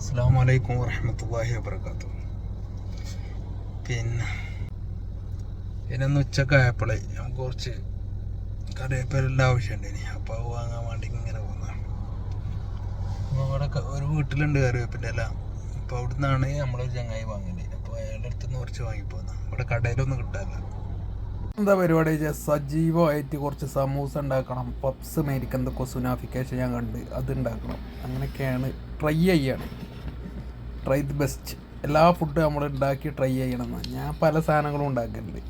അസ്സാം വലൈക്കും വറഹമത്തല്ലാഹി വാബർക്കാത്തു പിന്നെ പിന്നെ ഒന്ന് ഉച്ചക്കായപ്പോഴേ നമുക്ക് കുറച്ച് കറിവേപ്പിലെല്ലാം ആവശ്യമുണ്ട് ഇനി അപ്പോൾ അത് വാങ്ങാൻ വേണ്ടി ഇങ്ങനെ പോകുന്നതാണ് അപ്പോൾ അവിടെ ഒരു വീട്ടിലുണ്ട് കറിവേപ്പിന്റെ എല്ലാം അപ്പോൾ അവിടെ നിന്നാണ് നമ്മളൊരു ചങ്ങായി വാങ്ങേണ്ടത് അപ്പോൾ അയാളുടെ അടുത്ത് നിന്ന് കുറച്ച് വാങ്ങിപ്പോന്ന ഇവിടെ കടയിലൊന്നും കിട്ടാറില്ല. എന്താ പരിപാടി വെച്ചാൽ സജീവമായിട്ട് കുറച്ച് സമൂസ ഉണ്ടാക്കണം. പപ്സ് മേടിക്കുന്ന കൊസുനാഫിക്കേഷൻ സുനാഫിക്കേഷൻ ഞാൻ കണ്ട് അത് ഉണ്ടാക്കണം. അങ്ങനെയൊക്കെയാണ് ട്രൈ ചെയ്യാണ് ട്രൈ ദി ബെസ്റ്റ് എല്ലാ ഫുഡും നമ്മൾ ഉണ്ടാക്കി ട്രൈ ചെയ്യണമെന്ന് ഞാൻ പല സാധനങ്ങളും ഉണ്ടാക്കുന്നുണ്ട്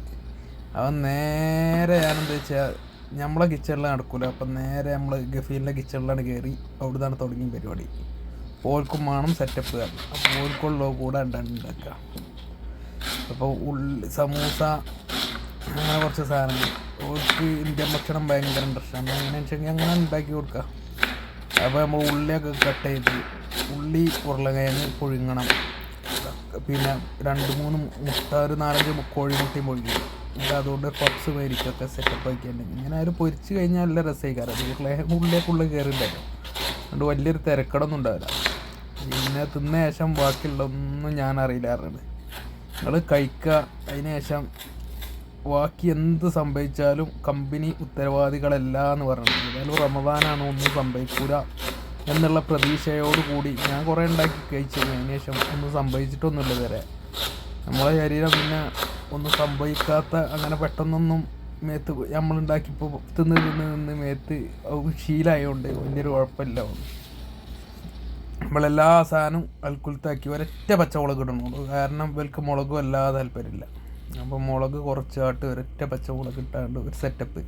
അവൻ നേരെ ഞാനെന്താ വെച്ചാൽ നമ്മളെ കിച്ചണിൽ നടക്കൂല. അപ്പം നേരെ നമ്മൾ ഗഫീലിന്റെ കിച്ചണിലാണ് കയറി അവിടുന്നാണ് തുടങ്ങി പരിപാടി. ഓൽക്കും വേണം സെറ്റപ്പ് കാരണം അപ്പോൾ ഓൽക്കുള്ള കൂടെ ഉണ്ടാണ്ട് ഉണ്ടാക്കുക അപ്പോൾ ഉള്ളി സമൂസ അങ്ങനെ കുറച്ച് സാധനങ്ങൾ. ഓർക്ക് ഇന്ത്യൻ ഭക്ഷണം ഭയങ്കര ഇൻട്രസ്റ്റാണ് അങ്ങനെ വെച്ചെങ്കിൽ അങ്ങനെ ഉണ്ടാക്കി കൊടുക്കുക അപ്പോൾ നമ്മൾ ഉള്ളിയൊക്കെ കട്ട് ചെയ്ത് ഉള്ളി ഉരുളക്കിഴങ്ങ് പുഴുങ്ങണം. പിന്നെ രണ്ട് മൂന്ന് മുട്ട ഒരു നാലഞ്ച് കോഴി കോഴിമുട്ടയും പൊഴിക്കും എന്നിട്ട് അതുകൊണ്ട് പപ്സ് മേടിക്കൊക്കെ സെറ്റപ്പ് ആക്കിയിട്ടുണ്ടെങ്കിൽ ഇങ്ങനെ അവർ പൊരിച്ച് കഴിഞ്ഞാൽ നല്ല രസമായിക്കാരം ഉരുളക്കിഴങ്ങ് ഉള്ളിലേക്ക് ഉള്ളിൽ കയറിണ്ടായിരുന്നു അതുകൊണ്ട് വലിയൊരു തിരക്കടൊന്നും ഉണ്ടാവില്ല. പിന്നെ തിന്ന ശേഷം ബാക്കിയുള്ളതൊന്നും ഞാൻ അറിയില്ലാറുണ്ട് നിങ്ങൾ കഴിക്കുക അതിന് ശേഷം ബാക്കി എന്ത് സംഭവിച്ചാലും കമ്പനി ഉത്തരവാദികളല്ല എന്ന് പറഞ്ഞു ഏതായാലും റമദാനാണ് ഒന്നും സംഭവിക്കൂല. എന്നുള്ള പ്രതീക്ഷയോട് കൂടി ഞാൻ കുറേ ഉണ്ടാക്കി കഴിച്ചു. അതിന് ശേഷം ഒന്നും സംഭവിച്ചിട്ടൊന്നുമില്ല ഇതുവരെ. നമ്മളെ ശരീരം പിന്നെ ഒന്നും സംഭവിക്കാത്ത അങ്ങനെ പെട്ടെന്നൊന്നും മേത്ത് നമ്മളുണ്ടാക്കിപ്പോൾ തിന്ന് തിന്ന് നിന്ന് മേത്ത് ശീലായതുകൊണ്ട് വലിയൊരു കുഴപ്പമില്ല. നമ്മളെല്ലാ സാധനവും അൽക്കുലത്താക്കി ഒരൊറ്റ പച്ചമുളക് ഇടണുള്ളൂ കാരണം ഇവർക്ക് മുളകും വല്ലാതെ താല്പര്യമില്ല. അപ്പോൾ മുളക് കുറച്ചായിട്ട് ഒരൊറ്റ പച്ചമുളക് ഇട്ടാണ്ട് ഒരു സെറ്റപ്പ്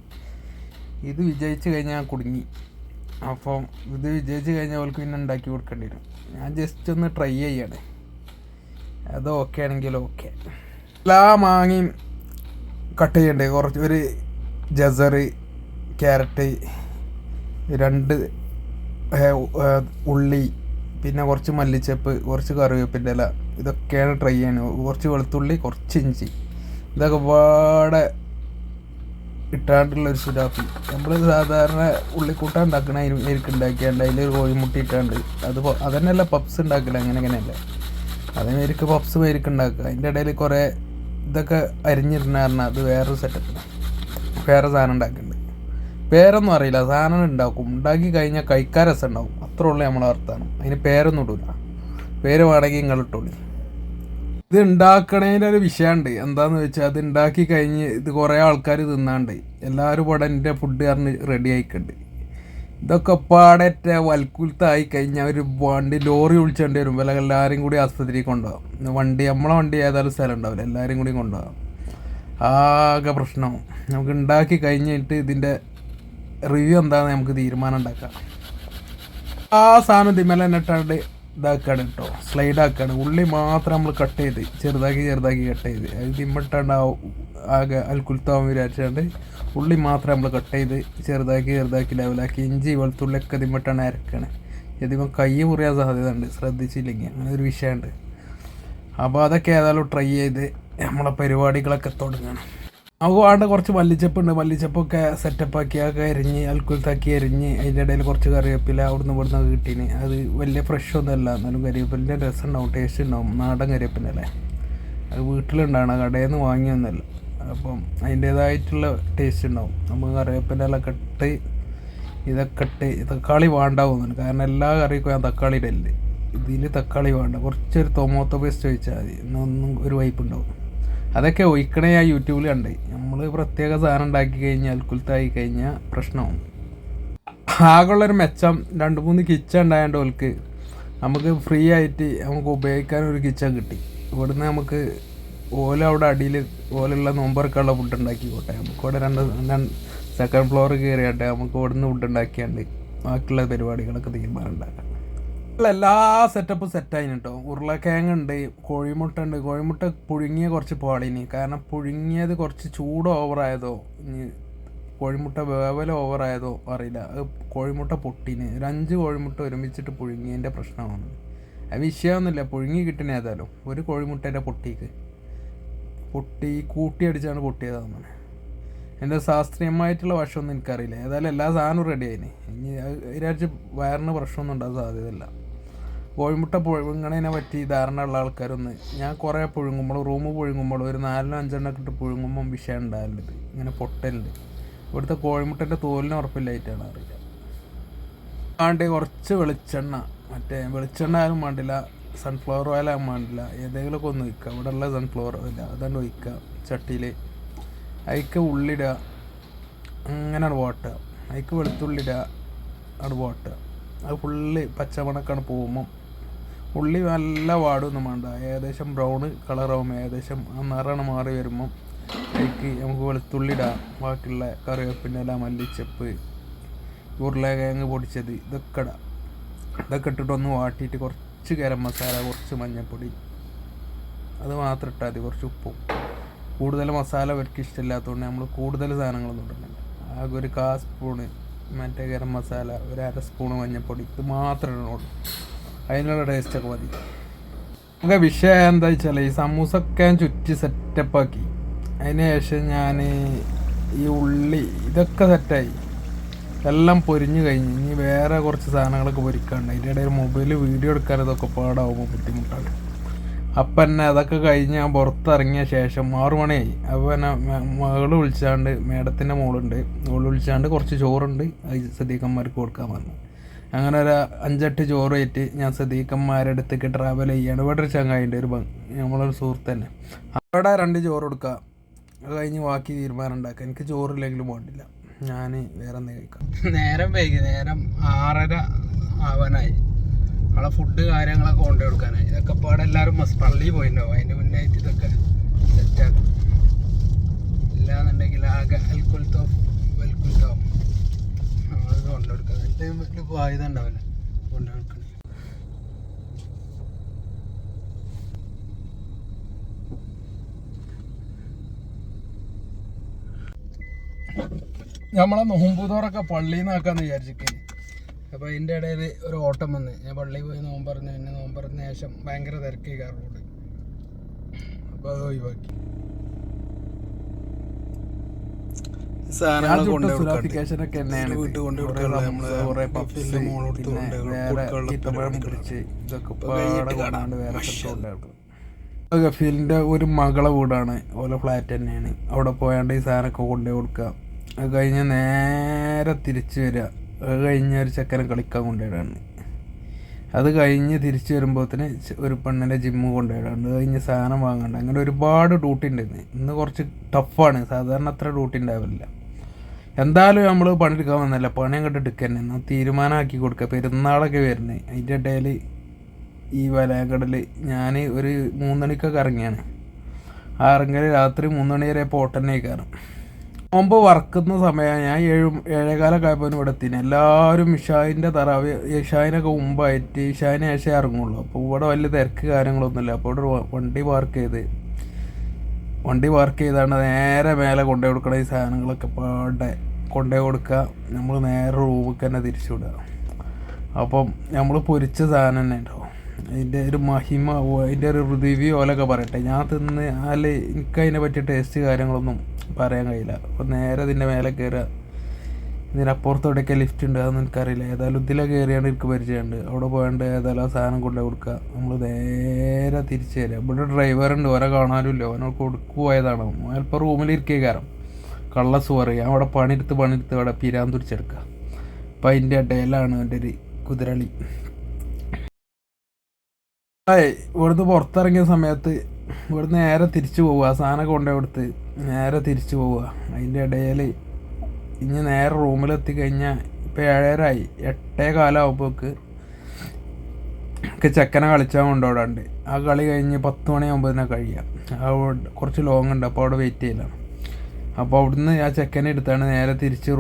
ഇത് വിജയിച്ച് കഴിഞ്ഞാൽ കുടുങ്ങി. അപ്പം ഇത് വിജയിച്ച് കഴിഞ്ഞാൽ അവൾക്ക് പിന്നെ ഉണ്ടാക്കി കൊടുക്കേണ്ടി വരും. ഞാൻ ജസ്റ്റ് ഒന്ന് ട്രൈ ചെയ്യാണ്. അത് ഓക്കെ ആണെങ്കിൽ ഓക്കെ എല്ലാ മാങ്ങയും കട്ട് ചെയ്യണ്ടേ? കുറച്ച് ഒരു ജസറ് ക്യാരറ്റ് രണ്ട് ഉള്ളി പിന്നെ കുറച്ച് മല്ലിച്ചപ്പ് കുറച്ച് കറിവേപ്പിന്റെ ഇല. ഇതൊക്കെയാണ് ട്രൈ ചെയ്യാൻ കുറച്ച് വെളുത്തുള്ളി കുറച്ച് ഇഞ്ചി. ഇതൊക്കെ പാടെ ഇട്ടാണ്ടുള്ള ഒരു സുരാപ്പി. നമ്മൾ സാധാരണ ഉള്ളിക്കൂട്ട ഉണ്ടാക്കണ എനിക്ക് ഉണ്ടാക്കിയാണ്ട് അതിൽ കോഴിമുട്ടി ഇട്ടാണ്ട്. അത് അതന്നെയല്ല പപ്സ് ഉണ്ടാക്കില്ല അങ്ങനെ അങ്ങനെയല്ല. അതേമാതിരിക്ക് പപ്സ് മേരിക്ക് ഉണ്ടാക്കുക. അതിന്റെ ഇടയിൽ കുറേ ഇതൊക്കെ അരിഞ്ഞിരുന്ന കാരണം അത് വേറൊരു സെറ്റപ്പ് വേറെ സാധനം ഉണ്ടാക്കുന്നുണ്ട് പേരൊന്നും അറിയില്ല. സാധനം ഉണ്ടാക്കും. ഉണ്ടാക്കി കഴിഞ്ഞാൽ കഴിക്കാൻ രസം ഉണ്ടാവും. അത്രേ ഉള്ളൂ നമ്മളെ വർത്താനം. അതിന് പേരൊന്നും ഇടില്ല പേര് വേണമെങ്കിൽ നിങ്ങൾ ഇട്ടോളി. ഇത് ഉണ്ടാക്കണതിന്റെ ഒരു വിഷയമുണ്ട് എന്താന്ന് വെച്ചാൽ അത് ഉണ്ടാക്കി കഴിഞ്ഞ് ഇത് കുറേ ആൾക്കാർ തിന്നാണ്ട്. എല്ലാവരും ഇവിടെ എന്റെ ഫുഡ് പറഞ്ഞ് റെഡി ആയിക്കുണ്ട്. ഇതൊക്കെ പാടേറ്റ വൽക്കുലത്തായി കഴിഞ്ഞാൽ ഒരു വണ്ടി ലോറി വിളിച്ചേണ്ടി വരും. വില എല്ലാവരും കൂടി ആസ്പത്രിയിൽ കൊണ്ടുപോകാം വണ്ടി നമ്മളെ വണ്ടി ഏതായാലും സ്ഥലം ഉണ്ടാവില്ല. എല്ലാവരും കൂടി കൊണ്ടുപോകാം ആകെ പ്രശ്നം. നമുക്ക് ഉണ്ടാക്കി കഴിഞ്ഞിട്ട് ഇതിന്റെ റിവ്യൂ എന്താണെന്ന് നമുക്ക് തീരുമാനം ഉണ്ടാക്കാം. ആ സാധനം തിമ്മല എന്നിട്ടാണ്ട് ഇതാക്കാണ് കേട്ടോ സ്ലൈഡ് ആക്കാണ് ഉള്ളി മാത്രം നമ്മൾ കട്ട് ചെയ്ത് ചെറുതാക്കി ചെറുതാക്കി കട്ട് ചെയ്ത്. അത് തിമ്മട്ടാണ്ട് ആകെ അൽക്കുൽത്താവും വിചാരിച്ചാണ്ട് ഉള്ളി മാത്രം നമ്മൾ കട്ട് ചെയ്ത് ചെറുതാക്കി ചെറുതാക്കി ലെവലാക്കി ഇഞ്ചി വെളുത്തുള്ളിയൊക്കെ തിമ്മട്ടാണ് അരക്കാണ്. ഇതിപ്പം കൈ മുറിയാൻ സാധ്യത ഉണ്ട് ശ്രദ്ധിച്ചില്ലെങ്കിൽ അങ്ങനെ ഒരു വിഷയമുണ്ട്. അപ്പോൾ അതൊക്കെ ഏതായാലും ട്രൈ ചെയ്ത് നമ്മളെ പരിപാടികളൊക്കെ തുടങ്ങണം. നമുക്ക് വേണ്ട കുറച്ച് മല്ലിച്ചപ്പുണ്ട് മല്ലിച്ചപ്പൊക്കെ സെറ്റപ്പ് ആക്കി അതൊക്കെ എരിഞ്ഞ് അൽക്കുലത്താക്കി എരിഞ്ഞ് അതിന്റെ ഇടയിൽ കുറച്ച് കറിവേപ്പില അവിടുന്ന് ഇവിടുന്ന് കിട്ടീന്. അത് വലിയ ഫ്രഷ് ഒന്നുമല്ല എന്നാലും കരിവേപ്പിലിന്റെ രസം ഉണ്ടാവും ടേസ്റ്റ് ഉണ്ടാവും. നാടൻ കരിവേപ്പിന്റെ അല്ലേ? അത് വീട്ടിലുണ്ടാണ് കടയിൽ നിന്ന് വാങ്ങിയൊന്നുമല്ല അപ്പം അതിന്റേതായിട്ടുള്ള ടേസ്റ്റ് ഉണ്ടാവും. നമുക്ക് കറിവേപ്പിന്റെ എല്ലാം കട്ട് ഇതൊക്കെ ഇട്ട് തക്കാളി വേണ്ടാവുന്നുണ്ട് കാരണം എല്ലാ കറിക്കും ഞാൻ തക്കാളി ഇടലുണ്ട്. ഇതിൽ തക്കാളി വേണ്ട. കുറച്ചൊരു ടൊമാറ്റോ പേസ്റ്റ് ഒഴിച്ചാൽ മതി. ഇന്നൊന്നും ഒരു വൈപ്പ് ഉണ്ടാവും. അതൊക്കെ ഒഴിക്കണേ ആ യൂട്യൂബിൽ കണ്ട്. നമ്മൾ പ്രത്യേക സാധനം ഉണ്ടാക്കി കഴിഞ്ഞാൽ അൽക്കുൽത്തായി കഴിഞ്ഞാൽ പ്രശ്നമാവും ആകെയുള്ളൊരു മെച്ചം രണ്ട് മൂന്ന് കിച്ചൺ ഉണ്ടായതുകൊണ്ട് ഓൽക്ക് നമുക്ക് ഫ്രീ ആയിട്ട് നമുക്ക് ഉപയോഗിക്കാൻ ഒരു കിച്ചൺ കിട്ടി. ഇവിടുന്ന് നമുക്ക് ഓല അവിടെ അടിയിൽ ഓലുള്ള നോമ്പറക്കുള്ള ഫുഡ് ഉണ്ടാക്കിക്കോട്ടെ നമുക്ക് ഇവിടെ രണ്ട് സെക്കൻഡ് ഫ്ലോർ കയറിയാട്ടെ നമുക്ക് ഇവിടുന്ന് ഫുഡ് ഉണ്ടാക്കിയാണ്ട് ബാക്കിയുള്ള പരിപാടികളൊക്കെ തീരുമാനം ഉണ്ടാക്കാം. എല്ലാ സെറ്റപ്പും സെറ്റായി കേട്ടോ ഉരുളക്കിഴങ്ങ് ഉണ്ട് കോഴിമുട്ട ഉണ്ട് കോഴിമുട്ട പുഴുങ്ങിയ കുറച്ച് പാടിനി. കാരണം പുഴുങ്ങിയത് കുറച്ച് ചൂട് ഓവറായതോ കോഴിമുട്ട വേവൽ ഓവറായതോ അറിയില്ല. കോഴിമുട്ട പൊട്ടിന്. ഒരു അഞ്ച് കോഴിമുട്ട ഒരുമിച്ചിട്ട് പുഴുങ്ങിയതിന്റെ പ്രശ്നമാണ്. അത് വിഷയമൊന്നുമില്ല. പുഴുങ്ങി കിട്ടണേ ഏതായാലും. ഒരു കോഴിമുട്ടേന്റെ പൊട്ടിക്ക്. പൊട്ടി കൂട്ടിയടിച്ചാണ് പൊട്ടിയതാണ് എന്റെ ശാസ്ത്രീയമായിട്ടുള്ള വശമൊന്നും എനിക്കറിയില്ല. ഏതായാലും എല്ലാ സാധനവും റെഡി ആയിന്. ഇനി ഒരാഴ്ച വയറിന് പ്രശ്നമൊന്നും ഉണ്ടാകാൻ സാധ്യതയില്ല. കോഴിമുട്ട പുഴുങ്ങണതിനെ പറ്റി ധാരണ ഉള്ള ആൾക്കാരൊന്ന്. ഞാൻ കുറേ പുഴുങ്ങുമ്പോൾ റൂം പുഴുങ്ങുമ്പോൾ ഒരു നാലിനോ അഞ്ചെണ്ണൊക്കെ ഇട്ട് പുഴുങ്ങുമ്പോൾ വിഷയം ഉണ്ടാകലുണ്ട്. ഇങ്ങനെ പൊട്ടലുണ്ട്. ഇവിടുത്തെ കോഴിമുട്ടന്റെ തോലിന് ഉറപ്പില്ലായിട്ടാണ് അറിയില്ല ആണ്ട് കുറച്ച് വെളിച്ചെണ്ണ മറ്റേ വെളിച്ചെണ്ണ ആയാലും വേണ്ടില്ല സൺഫ്ലവർ ഓയിൽ ആകാൻ വേണ്ടില്ല ഏതെങ്കിലുമൊക്കെ ഒന്ന് ഒഴിക്കുക. ഇവിടെ ഉള്ള സൺഫ്ലവർ ഓയിൽ അതാണ് ഒഴിക്കുക ചട്ടിയിൽ അതിക്ക് ഉള്ളിടുക അങ്ങനെ അവിടെ വാട്ടുക. അതിക്ക് വെളുത്തുള്ളിടുക അവിടെ വാട്ടുക. അത് ഫുള്ള് പച്ചമണക്കാണ് പോകുമ്പം ഉള്ളി നല്ല വാടൊന്നും വേണ്ട. ഏകദേശം ബ്രൗൺ കളറാവും ഏകദേശം ആ നിറമാണ് മാറി വരുമ്പം അതിലേക്ക് നമുക്ക് വെളുത്തുള്ളി ഇടാം ബാക്കിയുള്ള കറിവേപ്പിന്റെ മല്ലിച്ചപ്പ് ഉരുളകിഴങ്ങ് പൊടിച്ചത് ഇതൊക്കെ ഇടാം. ഇതൊക്കെ ഇട്ടിട്ട് ഒന്ന് വാട്ടിയിട്ട് കുറച്ച് ഗരം മസാല കുറച്ച് മഞ്ഞൾപ്പൊടി. അത് മാത്രം ഇട്ടാൽ മതി. കുറച്ച് ഉപ്പും. കൂടുതൽ മസാല അവർക്ക് ഇഷ്ടമില്ലാത്തതുകൊണ്ട് നമ്മൾ കൂടുതൽ സാധനങ്ങളൊന്നും ഇടുന്നില്ല. ആകെ ഒരു കാ സ്പൂണ് മറ്റേ ഗരം മസാല ഒരു അര സ്പൂണ് മഞ്ഞൾപ്പൊടി ഇത് മാത്രമേ ഇടണുള്ളൂ അതിനുള്ള ടേസ്റ്റൊക്കെ മതി. നമുക്ക് വിഷയം എന്താ വെച്ചാൽ ഈ സമൂസൊക്കെ ചുറ്റി സെറ്റപ്പാക്കി അതിന് ശേഷം ഞാൻ ഈ ഉള്ളി ഇതൊക്കെ സെറ്റായി എല്ലാം പൊരിഞ്ഞു കഴിഞ്ഞ് ഇനി വേറെ കുറച്ച് സാധനങ്ങളൊക്കെ പൊരിക്കാണ്ട് അതിന്റെ ഇടയിൽ മൊബൈൽ വീഡിയോ എടുക്കാൻ ഇതൊക്കെ പാടാവുമ്പോൾ ബുദ്ധിമുട്ടാണ്. അപ്പം തന്നെ അതൊക്കെ കഴിഞ്ഞ് ഞാൻ പുറത്തിറങ്ങിയ ശേഷം ആറു മണിയായി. അപ്പോൾ എന്നെ മ- മകൾ വിളിച്ചാണ്ട് മേഡത്തിന്റെ മോളുണ്ട്. മോൾ വിളിച്ചാണ്ട് കുറച്ച് ചോറുണ്ട്. അത് സദ്യക്കന്മാർക്ക് കൊടുക്കാൻ വന്നു. അങ്ങനെ ഒരു അഞ്ചെട്ട് ചോറ് കയറ്റി ഞാൻ സദീഖന്മാരുടെ അടുത്തേക്ക് ട്രാവൽ ചെയ്യാണ് ഇവിടെ ഒരു ചങ്ങായിന്റെ ഒരു നമ്മളൊരു സുഹൃത്ത് തന്നെ അവിടെ രണ്ട് ചോറ് കൊടുക്കുക അത് കഴിഞ്ഞ് ബാക്കി തീരുമാനം ഉണ്ടാക്കുക. എനിക്ക് ചോറില്ലെങ്കിലും പോകണ്ടില്ല ഞാൻ വേറെ എന്തെങ്കിലും കഴിക്കാം. നേരം വൈകി. നേരം ആറര ആവാനായി. അവളെ ഫുഡ് കാര്യങ്ങളൊക്കെ കൊണ്ടു കൊടുക്കാനായി. ഇതൊക്കെ പാടെ എല്ലാവരും മസ് പള്ളിയിൽ പോയിട്ടുണ്ടാവും അതിന്റെ മുന്നേ ഇതൊക്കെ സെറ്റാക്കും ഇല്ലാന്നുണ്ടെങ്കിൽ ആകെ അൽക്കുൽത്തോ വെൽക്കുൽത്തോ നമ്മളെ നോമ്പുതോറൊക്കെ പള്ളിയിൽ നിന്നാക്കാന്ന് വിചാരിച്ചിരിക്കുന്നു അപ്പോൾ അതിന്റെ ഇടയിൽ ഒരു ഓട്ടം വന്ന്. ഞാൻ പള്ളിയിൽ പോയി നോമ്പ് പറഞ്ഞു പിന്നെ നോമ്പ് പറഞ്ഞ ശേഷം ഭയങ്കര തിരക്കി റോഡ് അപ്പോൾ അത് ഒഴിവാക്കി. സാധനങ്ങൾ സുലാഫിക്കേഷനൊക്കെ തന്നെയാണ്. വീട്ടിൽ കൊണ്ട് ഇതൊക്കെ വേറെ ഗഫീലിന്റെ ഒരു മകളെ വീടാണ്. ഓല ഫ്ലാറ്റ് തന്നെയാണ്. അവിടെ പോയാണ്ട് ഈ സാധനമൊക്കെ കൊണ്ടുപോയി കൊടുക്കുക. അത് കഴിഞ്ഞ നേരെ തിരിച്ചു വരിക. അത് കഴിഞ്ഞ ഒരു ചെക്കനെ കളിക്കാൻ കൊണ്ടുപോയിടാണ് അത് കഴിഞ്ഞ് തിരിച്ചു വരുമ്പോഴത്തേന് ഒരു പെണ്ണിന്റെ ജിമ്മ് കൊണ്ടുപോയിടാണ്ട് അത് കഴിഞ്ഞ് സാധനം വാങ്ങണ്ട. അങ്ങനെ ഒരുപാട് ഡ്യൂട്ടി ഉണ്ടായിരുന്നു ഇന്ന്. കുറച്ച് ടഫാണ് സാധാരണ അത്ര ഡ്യൂട്ടി ഉണ്ടാവില്ല. എന്തായാലും നമ്മൾ പണിയെടുക്കാൻ വന്നല്ല പണി അങ്ങോട്ട് എടുക്കുക തന്നെ എന്നാൽ തീരുമാനമാക്കി കൊടുക്കുക പെരുന്നാളൊക്കെ വരുന്നത് അതിന്റെ ഇടയിൽ ഈ വലയക്കടൽ ഞാൻ ഒരു മൂന്നണിക്കൊക്കെ ഇറങ്ങിയാണ്. ആ ഇറങ്ങൽ രാത്രി മൂന്നണി വരെ പോട്ടന്നെ കയറും മുമ്പ് വർക്കുന്ന സമയം ഞാൻ ഏഴ് ഏഴേകാലൊക്കെ ആയപ്പോൾ ഇവിടെ എത്തിന്. എല്ലാവരും ഇഷായിന്റെ തറാവ് ഇഷായിനൊക്കെ മുമ്പായിട്ട് ഇഷായിന് ശേഷം ഇറങ്ങുള്ളൂ. അപ്പോൾ ഇവിടെ വലിയ തിരക്ക് കാര്യങ്ങളൊന്നുമില്ല. അപ്പോൾ ഇവിടെ വണ്ടി പാർക്ക് ചെയ്ത് വണ്ടി വർക്ക് ചെയ്താണ് നേരെ മേലെ കൊണ്ടു കൊടുക്കണ ഈ സാധനങ്ങളൊക്കെ പാടെ കൊണ്ടു കൊടുക്കുക. നമ്മൾ നേരെ റൂമിൽ തന്നെ തിരിച്ചു വിടുക. അപ്പം നമ്മൾ പൊരിച്ച സാധനം തന്നെ ഉണ്ടാവും. അതിന്റെ ഒരു മഹിമ അതിന്റെ ഒരു റിവ്യൂ പോലൊക്കെ പറയട്ടെ. ഞാൻ തിന്ന് അല്ല എനിക്ക് അതിനെ പറ്റിയ ടേസ്റ്റ് കാര്യങ്ങളൊന്നും പറയാൻ കഴിയില്ല. അപ്പം നേരെ ഇതിന്റെ മേലെ കയറുക. ഇതിനപ്പുറത്ത് എവിടെയൊക്കെ ലിഫ്റ്റ് ഉണ്ട് അതൊന്നും എനിക്കറിയില്ല. ഏതായാലും ഇതിലെ കയറിയാണ് എനിക്ക് പരിചയമുണ്ട്. അവിടെ പോയാണ്ട് ഏതായാലും ആ സാധനം കൊണ്ടുപോയി കൊടുക്കുക. നമ്മൾ നേരെ തിരിച്ചു തരിക ഇവിടെ ഡ്രൈവർ ഉണ്ട് ഓരോ കാണാനുമില്ല. ഓനോട് കൊടുക്കു പോയതാണ്. അല്പം റൂമിലിരിക്കേ കയറാം കള്ള സുവറ് അവിടെ പണിയെടുത്ത് പണിയെടുത്ത് അവിടെ പിരാൻ തുടിച്ചെടുക്കുക. അപ്പം അതിന്റെ ഇടയിലാണ് എന്റെ ഒരു കുതിരളി. ഇവിടുന്ന് പുറത്തിറങ്ങിയ സമയത്ത് ഇവിടുന്ന് നേരെ തിരിച്ചു പോവുക. സാധനം കൊണ്ടുപോയി കൊടുത്ത് നേരെ തിരിച്ചു പോവുക. അതിന്റെ ഇടയിൽ ഇനി നേരെ റൂമിലെത്തി കഴിഞ്ഞാൽ ഇപ്പം ഏഴരായി. എട്ടേ കാലമാകുമ്പോൾക്ക് ചെക്കനെ കളിച്ചാൽ കൊണ്ടുപോടാണ്ട് ആ കളി കഴിഞ്ഞ് പത്ത് മണിയാകുമ്പോൾ കഴിയാം ആ കുറച്ച് ലോങ് ഉണ്ട്. അപ്പോൾ അവിടെ വെയിറ്റ് ചെയ്യലാണ്. അപ്പോൾ അവിടുന്ന് ആ ചെക്കനെ എടുത്താണ് നേരെ തിരിച്ച്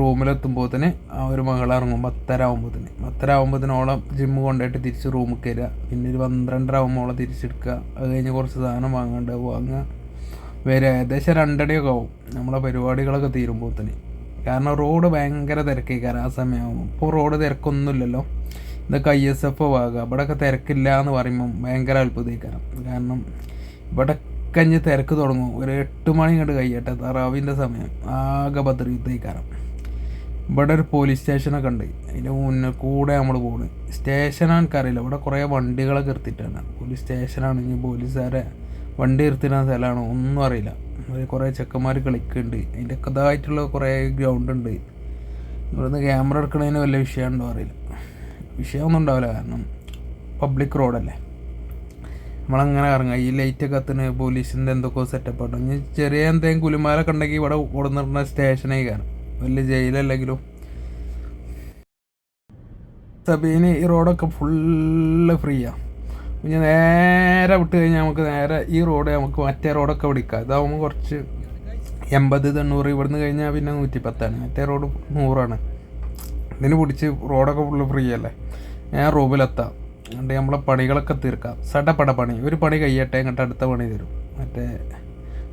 തന്നെ ആ ഒരു മകൾ ഇറങ്ങും. പത്തര ആകുമ്പോഴത്തേന് പത്തര ജിമ്മ് കൊണ്ടുപോയിട്ട് തിരിച്ച് റൂമിൽ കയറുക പിന്നെ ഒരു പന്ത്രണ്ടര ആകുമ്പോൾ തിരിച്ചെടുക്കുക. അത് കഴിഞ്ഞ് കുറച്ച് സാധനം വാങ്ങാണ്ട് വാങ്ങുക വരെ ഏകദേശം രണ്ടടിയൊക്കെ ആവും. നമ്മളെ പരിപാടികളൊക്കെ തീരുമ്പോഴത്തേന് കാരണം റോഡ് ഭയങ്കര തിരക്കേക്കാരം ആ സമയമാകുമ്പോൾ ഇപ്പോൾ റോഡ് തിരക്കൊന്നുമില്ലല്ലോ. ഇതൊക്കെ ഐ എസ് എഫ് ഭാഗം ഇവിടെയൊക്കെ തിരക്കില്ല എന്ന് പറയുമ്പം ഭയങ്കര അത്ഭുതീകരം കാരണം ഇവിടെ കഞ്ഞ് തിരക്ക് തുടങ്ങും. ഒരു എട്ട് മണി കണ്ട് കഴിയട്ടെ. തറാവിന്റെ സമയം. ആകെ ഭദ്രയുദ്ധീകരം ഇവിടെ ഒരു പോലീസ് സ്റ്റേഷനൊക്കെ ഉണ്ട്. അതിന്റെ മുന്നിൽ കൂടെ നമ്മൾ പോണ്. സ്റ്റേഷനാണ് എനിക്കറിയില്ല ഇവിടെ കുറേ വണ്ടികളൊക്കെ നിർത്തിയിട്ടാണ്. പോലീസ് സ്റ്റേഷനാണ് ഇനി പോലീസുകാരെ വണ്ടി നിർത്തിന സ്ഥലമാണോ ഒന്നും അറിയില്ല. അത് കുറേ ചെക്കന്മാർ കളിക്കുന്നുണ്ട് അതിന്റെ കഥായിട്ടുള്ള കുറേ ഗ്രൗണ്ട് ഉണ്ട്. ഇവിടുന്ന് ക്യാമറ എടുക്കുന്നതിന് വല്ല വിഷയമുണ്ടോ അറിയില്ല വിഷയമൊന്നും ഉണ്ടാവില്ല. കാരണം പബ്ലിക് റോഡല്ലേ. നമ്മളങ്ങനെ ഇറങ്ങുക ഈ ലൈറ്റ് കത്തിന് പോലീസിന്റെ എന്തൊക്കെയോ സെറ്റപ്പ് ആട്ടോ. ഇനി ചെറിയ എന്തെങ്കിലും കുലിമാലൊക്കെ ഉണ്ടെങ്കിൽ ഇവിടെ കൊടുന്നിട്ടുള്ള സ്റ്റേഷനായി കാരണം വലിയ ജയിലല്ലെങ്കിലും. സബീന് ഈ റോഡൊക്കെ ഫുള്ള് ഫ്രീയാണ് പിന്നെ നേരെ വിട്ട് കഴിഞ്ഞാൽ നമുക്ക് നേരെ ഈ റോഡ് നമുക്ക് മറ്റേ റോഡൊക്കെ പിടിക്കാം ഇതാവുമ്പോൾ കുറച്ച് എൺപത് തൊണ്ണൂറ് ഇവിടുന്ന് കഴിഞ്ഞാൽ പിന്നെ നൂറ്റി പത്താണ് മറ്റേ റോഡ് നൂറാണ്. ഇതിന് പിടിച്ച് റോഡൊക്കെ ഫുള്ള് ഫ്രീ അല്ലേ? ഞാൻ റൂമിലെത്താം. എന്നിട്ട് നമ്മളെ പണികളൊക്കെ തീർക്കാം. സടപ്പട പണി. ഒരു പണി കഴിയട്ടെ എന്നിട്ട് അടുത്ത പണി തരും. മറ്റേ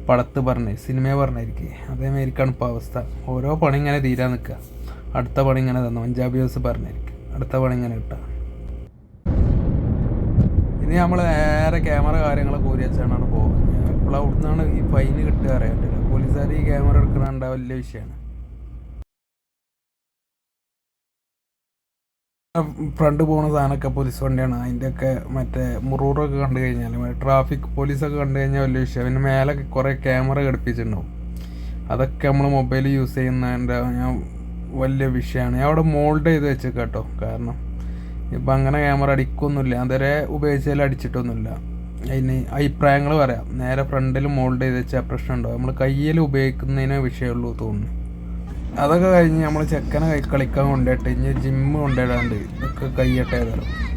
പടത്ത് പറഞ്ഞ് സിനിമയെ പറഞ്ഞിരിക്കേ. അതേമാതിരിക്കാണ് ഇപ്പോൾ അവസ്ഥ. ഓരോ പണി ഇങ്ങനെ തീരാൻ നിൽക്കുക. അടുത്ത പണി ഇങ്ങനെ തന്നു. പഞ്ചാബി ഹൗസ് പറഞ്ഞിരിക്കുക അടുത്ത പണി ഇങ്ങനെ കിട്ടുക. ഇനി നമ്മൾ നേരെ ക്യാമറ കാര്യങ്ങളൊക്കെ ഊരി വെച്ചാണ് പോകുന്നത്. ഇപ്പോൾ നിന്നാണ് ഈ ഫൈന് കിട്ടുക അറിയാണ്ടില്ല പോലീസുകാർ ഈ ക്യാമറ എടുക്കണണ്ട വലിയ വിഷയമാണ് ഫ്രണ്ട് പോണ സാധനമൊക്കെ പോലീസ് വണ്ടിയാണ്. അതിന്റെയൊക്കെ മറ്റേ മുറൂറൊക്കെ കണ്ടു കഴിഞ്ഞാൽ ട്രാഫിക് പോലീസൊക്കെ കണ്ടു കഴിഞ്ഞാൽ വലിയ വിഷയം പിന്നെ മേലെ കുറേ ക്യാമറ ഘടിപ്പിച്ചിട്ടുണ്ടാവും. അതൊക്കെ നമ്മൾ മൊബൈൽ യൂസ് ചെയ്യുന്നതിന്റെ ഞാൻ വലിയ വിഷയമാണ് ഞാൻ അവിടെ മോൾഡ് ചെയ്ത് വെച്ചേക്കാം കേട്ടോ കാരണം ഇപ്പം അങ്ങനെ ക്യാമറ അടിക്കൊന്നുമില്ല. അതുവരെ ഉപയോഗിച്ചാൽ അടിച്ചിട്ടൊന്നുമില്ല. അതിന് അഭിപ്രായങ്ങൾ പറയാം. നേരെ ഫ്രണ്ടിൽ മോൾഡ് ചെയ്ത് വെച്ചാൽ പ്രശ്നം ഉണ്ടാവും. നമ്മൾ കയ്യിൽ ഉപയോഗിക്കുന്നതിനെ വിഷയമുള്ളൂ തോന്നുന്നു. അതൊക്കെ കഴിഞ്ഞ് നമ്മൾ ചെക്കനെ കളിക്കാൻ കൊണ്ടുപോയിട്ട് ഇനി ജിമ്മ് കൊണ്ടുപോയിടാണ്ട് ഒക്കെ കയ്യട്ടേ തരും